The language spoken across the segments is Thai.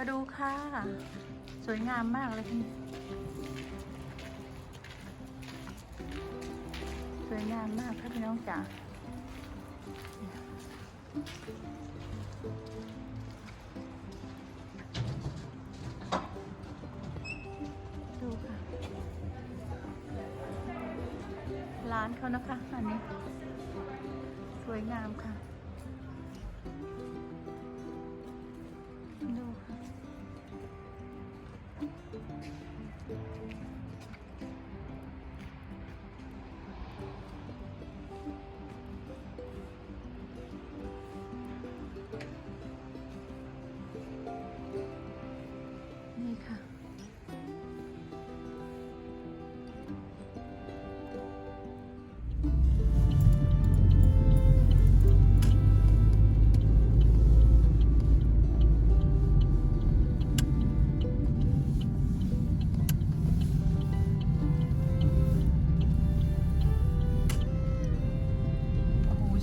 มาดูค่ะ สวยงามมากเลยค่ะสวยงามมากค่ะพี่น้องจ๋าดูค่ะ ร้านเขานะคะ อันนี้ สวยงามค่ะ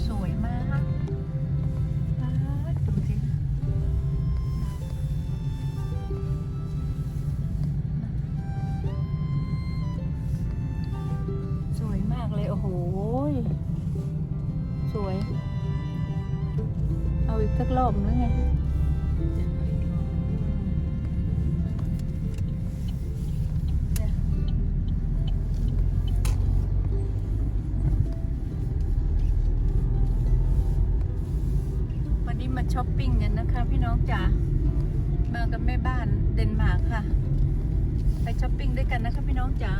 สวยมากดดูสิสวยมากเลย โอ้โห สวย เอาอีกสักรอบนึงไง นนี้มาช้อปปิ้งกันนะคะพี่น้องจ๋ามากับแม่บ้านเดนมาร์กค่ะ ไปช้อปปิ้งด้วยกันนะคะพี่น้องจ๋า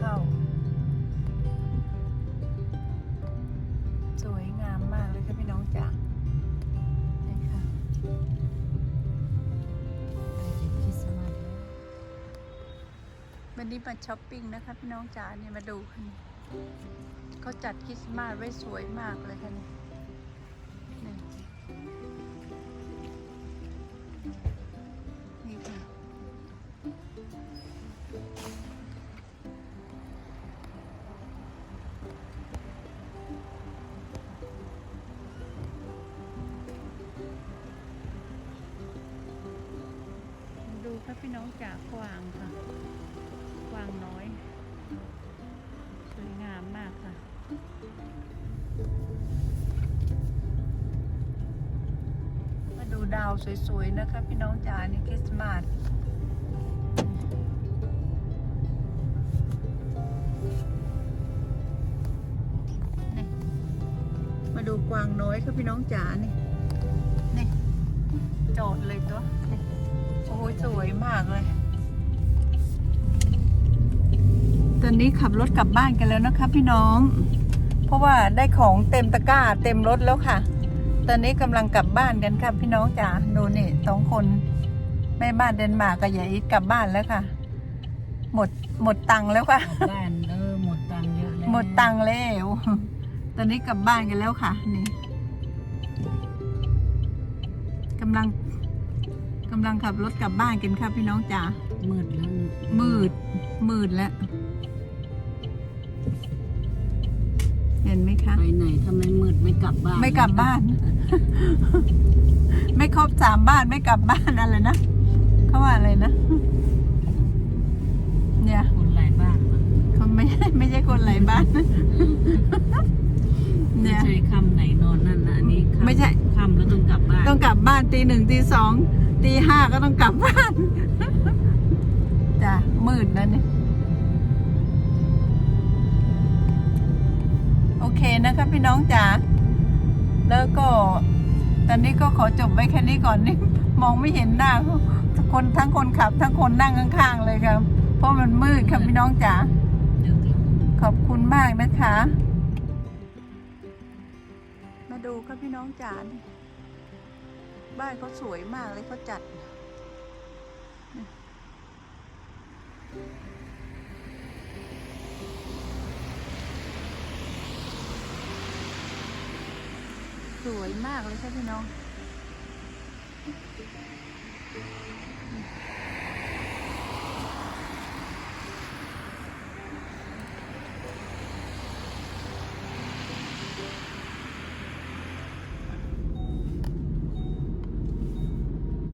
เข้า สวยงามมากเลยค่ะพี่น้องจ๋านี่ค่ะวันนี้มาช้อปปิ้งนะคะพี่น้องจ๋าเนี่ยมาดูค่ะเขาจัดคริสต์มาสไว้สวยมากเลยค่ะนี่นี่นี่ค่ะ ค่ะพี่น้องจากกวางค่ะกวางน้อย สวยงามมากค่ะมาดูดาวสวยๆนะคะ พี่น้องจ๋านี่คริสต์มาสมาดูกวางน้อยค่ะพี่น้องจ๋านี่นี่โจทย์เลยตัวนี่ โอ้ยสวยมากเลย ตอนนี้ขับรถกลับบ้านกันแล้วนะคะพี่น้อง เพราะว่าได้ของเต็มตะกร้าเต็มรถแล้วค่ะ ตอนนี้กำลังกลับบ้านกันค่ะพี่น้องจ๋าดูนี่สองคนแม่บ้านเดนมาร์กกับยายอีทกลับบ้านแล้วค่ะ หมดหมดตังค์แล้วค่ะกลับบ้านเออหมดตังค์เยอะแล้วหมดตังค์แล้ว ตอนนี้กลับบ้านกันแล้วค่ะ นี่กำลัง กำลังขับรถกลับบ้านกันค่ะพี่น้องจ๋ามืดแล้วมืด มืดแล้ว เห็นไหมคะ ไปไหนทำไมมืดไม่กลับบ้าน ไม่กลับบ้าน ไม่ครบสามบ้านไม่กลับบ้านอะไรนะเขาว่าอะไรนะ เนี่ยคนหลายบ้านวะเขาไม่ไม่ใช่คนหลายบ้านไม่เนี่ยใช่ค่ำไหนนอนนั่นนะอันนี้ค่ำไม่ใช่ ค่ำแล้วต้องกลับบ้านต้องกลับบ้านตีหนึ่งตีสองตีห้าก็ต้องกลับบ้านจ้ะมืดแล้วเนี่ยโอเคนะคะพี่น้องจ๋าแล้วก็ ตอนนี้ก็ขอจบไว้แค่นี้ก่อนนี่มองไม่เห็นหน้าคนทั้งคนขับ ทั้งคนนั่งข้างๆเลยครับ เพราะมันมืดครับพี่น้องจ๋าดึกแล้วขอบคุณมากนะคะมา ดูครับพี่น้องจานี่บ้านเขาสวยมากเลยเขาจัด สวยมากเลยครัพี่น้อง